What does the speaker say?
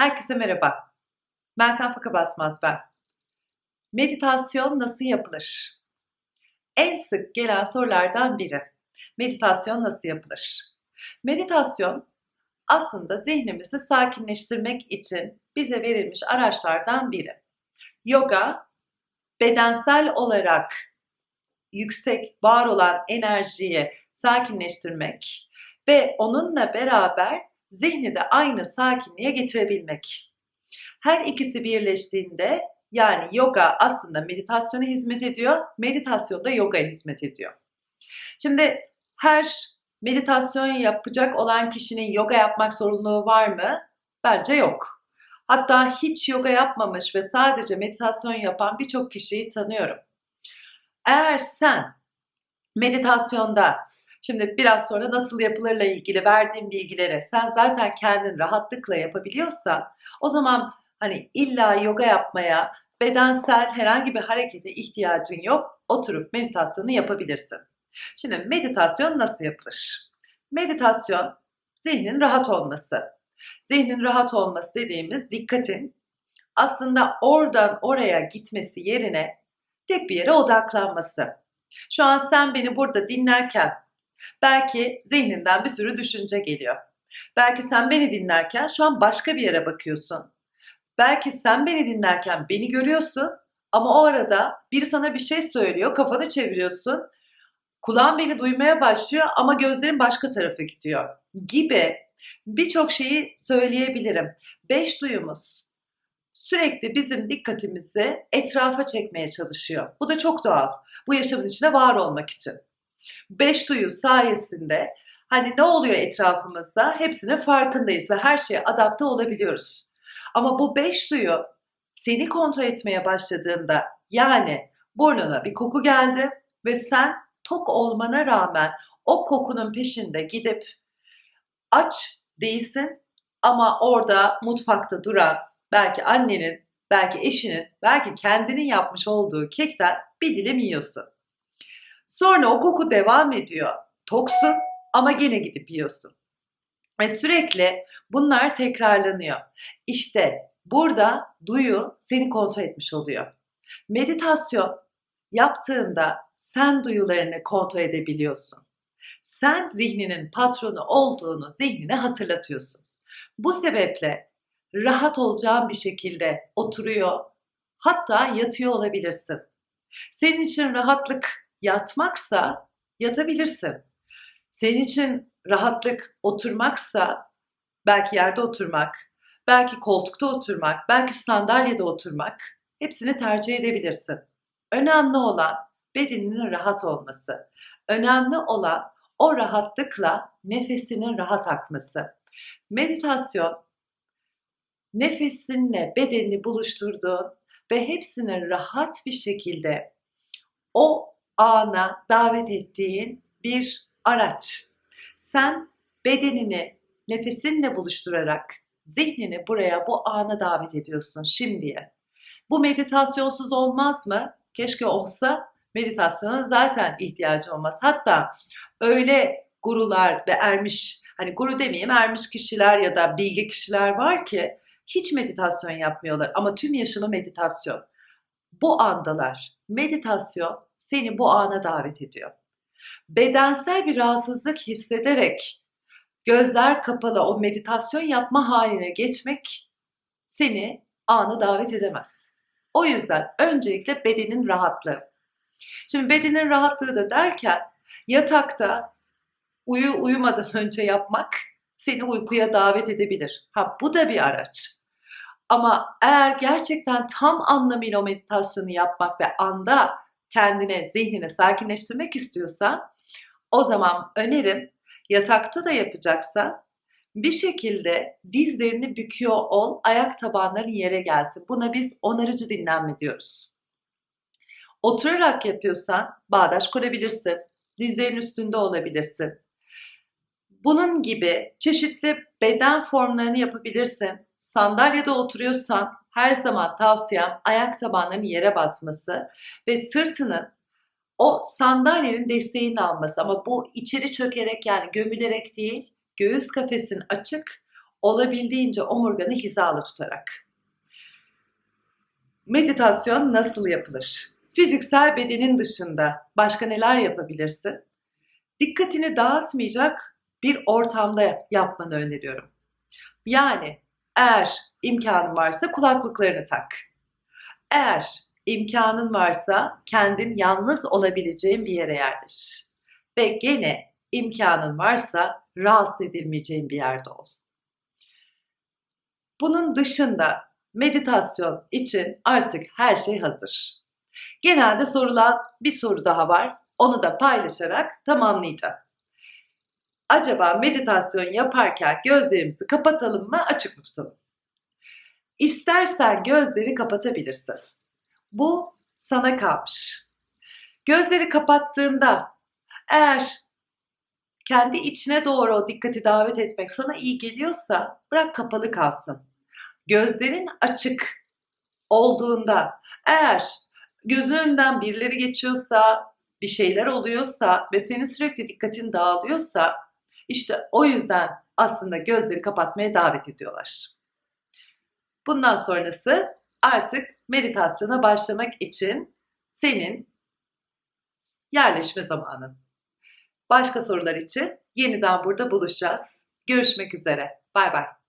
Herkese merhaba. Meltem Faka Basmaz ben. Meditasyon nasıl yapılır? En sık gelen sorulardan biri. Meditasyon nasıl yapılır? Meditasyon aslında zihnimizi sakinleştirmek için bize verilmiş araçlardan biri. Yoga bedensel olarak yüksek var olan enerjiyi sakinleştirmek ve onunla beraber zihni de aynı sakinliğe getirebilmek. Her ikisi birleştiğinde yani yoga aslında meditasyona hizmet ediyor, meditasyon da yogaya hizmet ediyor. Şimdi her meditasyon yapacak olan kişinin yoga yapmak zorunluluğu var mı? Bence yok. Hatta hiç yoga yapmamış ve sadece meditasyon yapan birçok kişiyi tanıyorum. Eğer sen meditasyonda Şimdi biraz sonra nasıl yapılırla ilgili verdiğim bilgileri sen zaten kendin rahatlıkla yapabiliyorsan o zaman hani illa yoga yapmaya, bedensel herhangi bir harekete ihtiyacın yok. Oturup meditasyonu yapabilirsin. Şimdi meditasyon nasıl yapılır? Meditasyon zihnin rahat olması. Zihnin rahat olması dediğimiz dikkatin aslında oradan oraya gitmesi yerine tek bir yere odaklanması. Şu an sen beni burada dinlerken Belki zihninden bir sürü düşünce geliyor. Belki sen beni dinlerken şu an başka bir yere bakıyorsun. Belki sen beni dinlerken beni görüyorsun ama o arada biri sana bir şey söylüyor, kafanı çeviriyorsun. Kulağın beni duymaya başlıyor ama gözlerin başka tarafa gidiyor gibi birçok şeyi söyleyebilirim. Beş duyumuz sürekli bizim dikkatimizi etrafa çekmeye çalışıyor. Bu da çok doğal. Bu yaşamın içinde var olmak için beş duyu sayesinde hani ne oluyor etrafımızda hepsinin farkındayız ve her şeye adapte olabiliyoruz. Ama bu beş duyu seni kontrol etmeye başladığında yani burnuna bir koku geldi ve sen tok olmana rağmen o kokunun peşinde gidip aç değilsin ama orada mutfakta duran belki annenin, belki eşinin, belki kendinin yapmış olduğu kekten bir dilim yiyorsun. Sonra o koku devam ediyor. Toksun ama gene gidip yiyorsun. Ve sürekli bunlar tekrarlanıyor. İşte burada duyu seni kontrol etmiş oluyor. Meditasyon yaptığında sen duyularını kontrol edebiliyorsun. Sen zihninin patronu olduğunu zihnine hatırlatıyorsun. Bu sebeple rahat olacağın bir şekilde oturuyor, hatta yatıyor olabilirsin. Senin için rahatlık yatmaksa yatabilirsin. Senin için rahatlık oturmaksa belki yerde oturmak, belki koltukta oturmak, belki sandalyede oturmak hepsini tercih edebilirsin. Önemli olan bedeninin rahat olması. Önemli olan o rahatlıkla nefesinin rahat akması. Meditasyon nefesinle bedenini buluşturduğun ve hepsini rahat bir şekilde o ana davet ettiğin bir araç. Sen bedenini nefesinle buluşturarak zihnini buraya bu ana davet ediyorsun şimdiye. Bu meditasyonsuz olmaz mı? Keşke olsa meditasyona zaten ihtiyacı olmaz. Hatta öyle gurular ve ermiş, hani guru demeyeyim ermiş kişiler ya da bilgi kişiler var ki hiç meditasyon yapmıyorlar ama tüm yaşını meditasyon. Bu andalar. Meditasyon seni bu ana davet ediyor. Bedensel bir rahatsızlık hissederek gözler kapalı o meditasyon yapma haline geçmek seni ana davet edemez. O yüzden öncelikle bedenin rahatlığı. Şimdi bedenin rahatlığı da derken yatakta uyu uyumadan önce yapmak seni uykuya davet edebilir. Ha bu da bir araç. Ama eğer gerçekten tam anlamıyla o meditasyonu yapmak ve anda kendine, zihnini sakinleştirmek istiyorsa o zaman önerim yatakta da yapacaksa bir şekilde dizlerini büküyor ol, ayak tabanların yere gelsin. Buna biz onarıcı dinlenme diyoruz. Oturarak yapıyorsan bağdaş kurabilirsin. Dizlerin üstünde olabilirsin. Bunun gibi çeşitli beden formlarını yapabilirsin. Sandalyede oturuyorsan her zaman tavsiyem ayak tabanlarının yere basması ve sırtının o sandalyenin desteğini alması ama bu içeri çökerek yani gömülerek değil göğüs kafesin açık olabildiğince omurganı hizalı tutarak. Meditasyon nasıl yapılır? Fiziksel bedenin dışında başka neler yapabilirsin? Dikkatini dağıtmayacak bir ortamda yapmanı öneriyorum. Yani eğer imkanın varsa kulaklıklarını tak. Eğer imkanın varsa kendin yalnız olabileceğin bir yere yerleş. Ve gene imkanın varsa rahatsız edilmeyeceğin bir yerde ol. Bunun dışında meditasyon için artık her şey hazır. Genelde sorulan bir soru daha var. Onu da paylaşarak tamamlayacağım. Acaba meditasyon yaparken gözlerimizi kapatalım mı, açık mı tutalım? İstersen gözleri kapatabilirsin. Bu sana kalmış. Gözleri kapattığında eğer kendi içine doğru o dikkati davet etmek sana iyi geliyorsa bırak kapalı kalsın. Gözlerin açık olduğunda eğer gözün önünden birileri geçiyorsa, bir şeyler oluyorsa ve senin sürekli dikkatin dağılıyorsa işte o yüzden aslında gözleri kapatmaya davet ediyorlar. Bundan sonrası artık meditasyona başlamak için senin yerleşme zamanın. Başka sorular için yeniden burada buluşacağız. Görüşmek üzere. Bay bay.